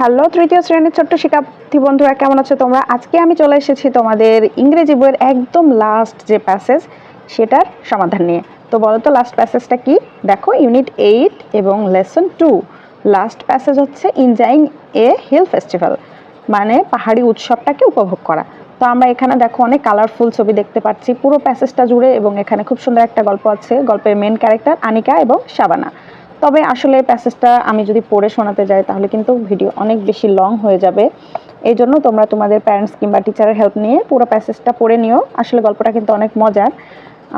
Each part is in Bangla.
হ্যালো, তৃতীয় শ্রেণির ছোট্ট শিক্ষার্থী বন্ধুরা, কেমন আছো তোমরা? আজকে আমি চলে এসেছি তোমাদের ইংরেজি বইয়ের একদম লাস্ট যে প্যাসেজ সেটার সমাধান নিয়ে। তো বলো তো লাস্ট প্যাসেজটা কি? দেখো ইউনিট এইট এবং লেসন টু লাস্ট প্যাসেজ হচ্ছে ইনজাইং এ হিল ফেস্টিভ্যাল মানে পাহাড়ি উৎসবটাকে উপভোগ করা। তো আমরা এখানে দেখো অনেক কালারফুল ছবি দেখতে পাচ্ছি। পুরো প্যাসেজটা জুড়ে এবং এখানে খুব সুন্দর একটা গল্প আছে। গল্পের মেন ক্যারেক্টার আনিকা এবং শাবানা। তবে আসলে প্যাসেজটা আমি যদি পড়ে শোনাতে যাই, তাহলে কিন্তু ভিডিও অনেক বেশি লং হয়ে যাবে। এই জন্য তোমরা তোমাদের প্যারেন্টস কিংবা টিচারের হেল্প নিয়ে পুরো প্যাসেজটা পড়ে নিও। আসলে গল্পটা কিন্তু অনেক মজার।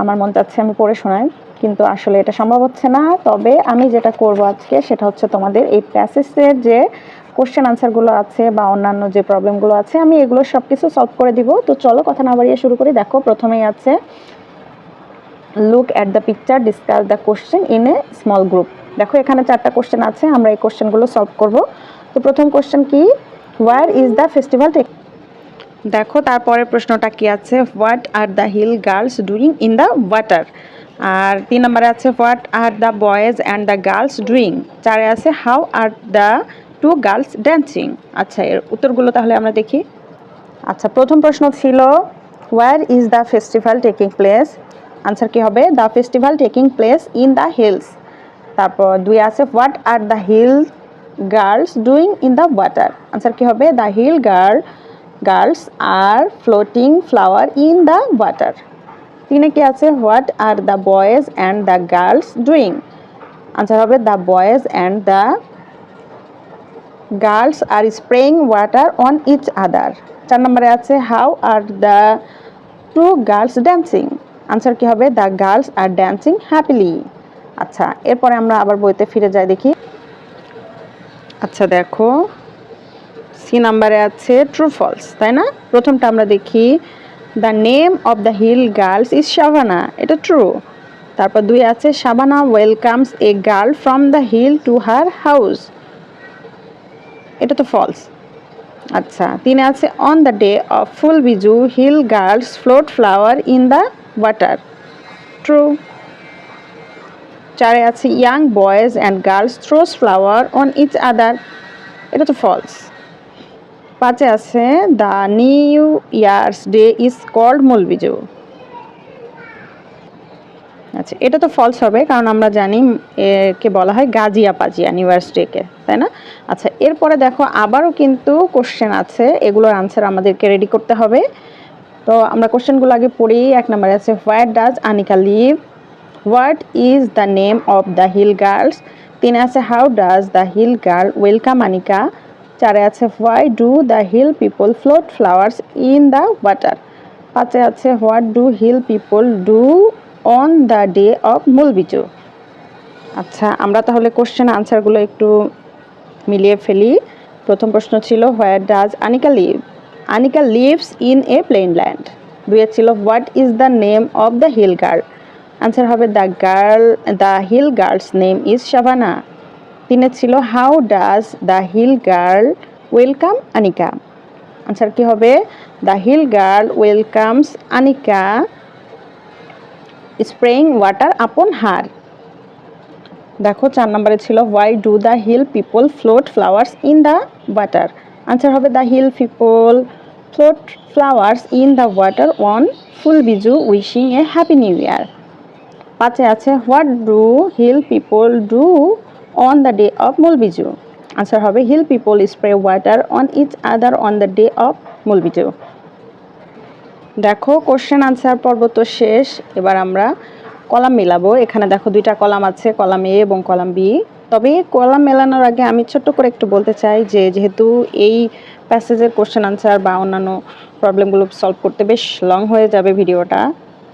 আমার মন চাচ্ছে আমি পড়ে শোনাই, কিন্তু আসলে এটা সম্ভব হচ্ছে না। তবে আমি যেটা করব আজকে, সেটা হচ্ছে তোমাদের এই প্যাসেজের যে কোশ্চেন আনসারগুলো আছে বা অন্যান্য যে প্রবলেমগুলো আছে, আমি এগুলো সব কিছু সলভ করে দিব। তো চলো কথা না বাড়িয়ে শুরু করি। দেখো, প্রথমেই আছে look at the picture discuss the question in a small group দেখো, এখানে চারটা কোশ্চেন আছে, আমরা এই কোশ্চেনগুলো সলভ করব। তো প্রথম কোশ্চেন কি? Where is the festival take দেখো, তারপরের প্রশ্নটা কি আছে? What are the hill girls doing in the water আর তিন নম্বরে আছে what are the boys and the girls doing চারে আছে how are the two girls dancing আচ্ছা এর উত্তরগুলো তাহলে আমরা দেখি। আচ্ছা প্রথম প্রশ্ন ছিল where is the festival taking place answer কি হবে? The festival taking place in the hills তারপর দুই আছে what are the hill girls doing in the water answer কী হবে? The hill girl girls are floating flower in the water তিনে কি আছে? What are the boys and the girls doing answer হবে the boys and the girls are spraying water on each other চার নম্বরে আছে how are the two girls dancing answer কি হবে? The girls are dancing happily আচ্ছা এরপরে আমরা আবার বইতে ফিরে যাই, দেখি। আচ্ছা দেখো। সি নাম্বারে আছে ট্রু ফলস তাই না? প্রথমটা আমরা দেখি the name of the hill girls is Shabana এটা ট্রু তারপর দুই আছে Shabana welcomes a girl from the hill to her house এটা তো ফলস আচ্ছা তিনে আছে on the day of Phool Biju hill girls float flower in the water true চারে আছে young boys and girls throws flower on each other এটা তো ফলস পাঁচে আছে the new year's day is called Mulbiju আচ্ছা এটা তো ফলস হবে, কারণ আমরা জানি একে বলা হয় গাজিয়া পাজিয়া নিউ ইয়ার্স ডেকে তাই না? আচ্ছা এরপরে দেখো, আবারও কিন্তু কোশ্চেন আছে, এগুলোর আনসার আমাদেরকে রেডি করতে হবে। তো আমরা কোশ্চেনগুলো আগে পড়ি, এক নম্বরে আছে where does Anika live what is the name of the hill girls তিনে আছে how does the hill girl welcome Anika চারে আছে why do the hill people float flowers in the water পাঁচে আছে what do hill people do on the day of Mulbiju আচ্ছা আমরা তাহলে কোশ্চেন আনসারগুলো একটু মিলিয়ে ফেলি। প্রথম প্রশ্ন ছিল where does Anika live Anika lives in a plain land দুয়ে ছিল what is the name of the hill girl answer হবে the girl the hill girl's name is Shabana তিনে ছিল how does the hill girl welcome Anika answer কি হবে? The hill girl welcomes Anika spraying water upon her দেখো, চার নম্বরে ছিল why do the hill people float flowers in the water answer হবে the hill people float flowers in the water on Phul Biju wishing a happy new year পাঁচে আছে what do hill people do on the day of Mul Biju answer হবে hill people spray water on each other on the day of Mul Biju দেখো কোশ্চেন আনসার পর্ব তো শেষ, এবার আমরা কলাম মেলাবো। এখানে দেখো দুইটা কলাম আছে, কলাম এ এবং কলাম বি তবে কলাম মেলানোর আগে আমি ছোট্ট করে একটু বলতে চাই যে, যেহেতু এই প্যাসেজের কোশ্চেন আনসার বা অন্যান্য প্রবলেমগুলো সলভ করতে বেশ লং হয়ে যাবে ভিডিওটা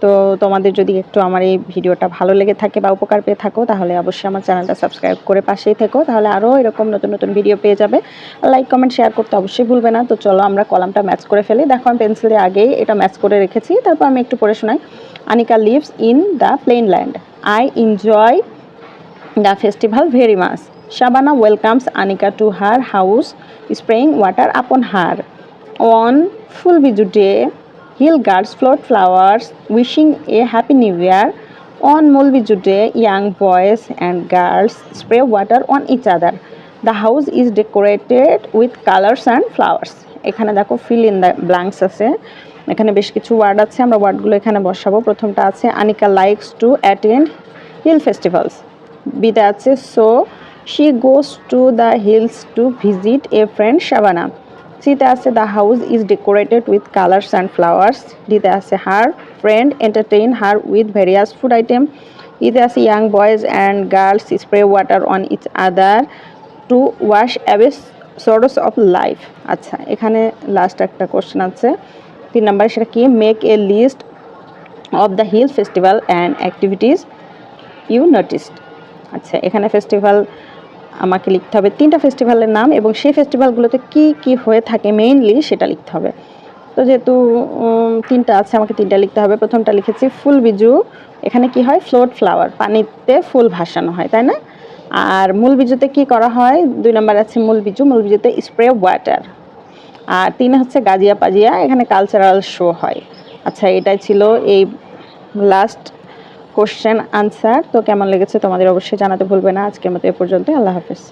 তো তোমাদের যদি একটু আমার এই ভিডিওটা ভালো লেগে থাকে বা উপকার পেয়ে থাকো, তাহলে অবশ্যই আমার চ্যানেলটা সাবস্ক্রাইব করে পাশেই থেকো, তাহলে আরও এরকম নতুন নতুন ভিডিও পেয়ে যাবে। লাইক কমেন্ট শেয়ার করতে অবশ্যই ভুলবে না। তো চলো আমরা কলামটা ম্যাচ করে ফেলি। দেখো, আমি পেন্সিল দিয়ে আগেই এটা ম্যাচ করে রেখেছি। তারপর আমি একটু পড়ে শোনাই। Anika lives in the plain land I enjoy the festival very much Shabana welcomes Anika to her house spraying water upon her on Phul Biju day hill girls float flowers, wishing a happy new year. On mulbiju day young boys and girls spray water on each other. The house is decorated with colours and flowers এখানে দেখো ফিল ইন দ্য ব্ল্যাঙ্কস আছে। এখানে বেশ কিছু ওয়ার্ড আছে। আমরা ওয়ার্ডগুলো এখানে বসাবো। প্রথমটা আছে Anika likes to attend hill festivals বিতে আছে so she goes to the hills to visit a friend Shabana সিতে আছে the house is decorated with colours and flowers ডিতে আছে her friend entertain her with various food item ইতে আছে young boys and girls spray water on each other to wash away source of life আচ্ছা এখানে লাস্ট একটা কোশ্চেন আছে। তিন নাম্বার সেটা কি? Make a list of the hill festival and activities you noticed আচ্ছা এখানে ফেস্টিভ্যাল আমাকে লিখতে হবে তিনটা ফেস্টিভ্যালের নাম এবং সেই ফেস্টিভ্যালগুলোতে কি কি হয়ে থাকে মেইনলি সেটা লিখতে হবে। তো যেহেতু তিনটা আছে, আমাকে তিনটা লিখতে হবে। প্রথমটা লিখেছি, ফুল বিজু। এখানে কি হয়? ফ্লোট ফ্লাওয়ার, পানিতে ফুল ভাসানো হয়, তাই না? আর মূল বিজুতে কি করা হয়? দুই নম্বর আছে মূল বিজু, মূল বিজুতে স্প্রে ওয়াটার। আর তিন হচ্ছে গাজিয়া পাজিয়া, এখানে কালচারাল শো হয়। আচ্ছা এটাই ছিল এই লাস্ট কোশ্চেন আনসার তো কেমন লেগেছে তোমাদের অবশ্যই জানাতে ভুলবে না। আজকের মতো এ পর্যন্ত আল্লাহ হাফেজ।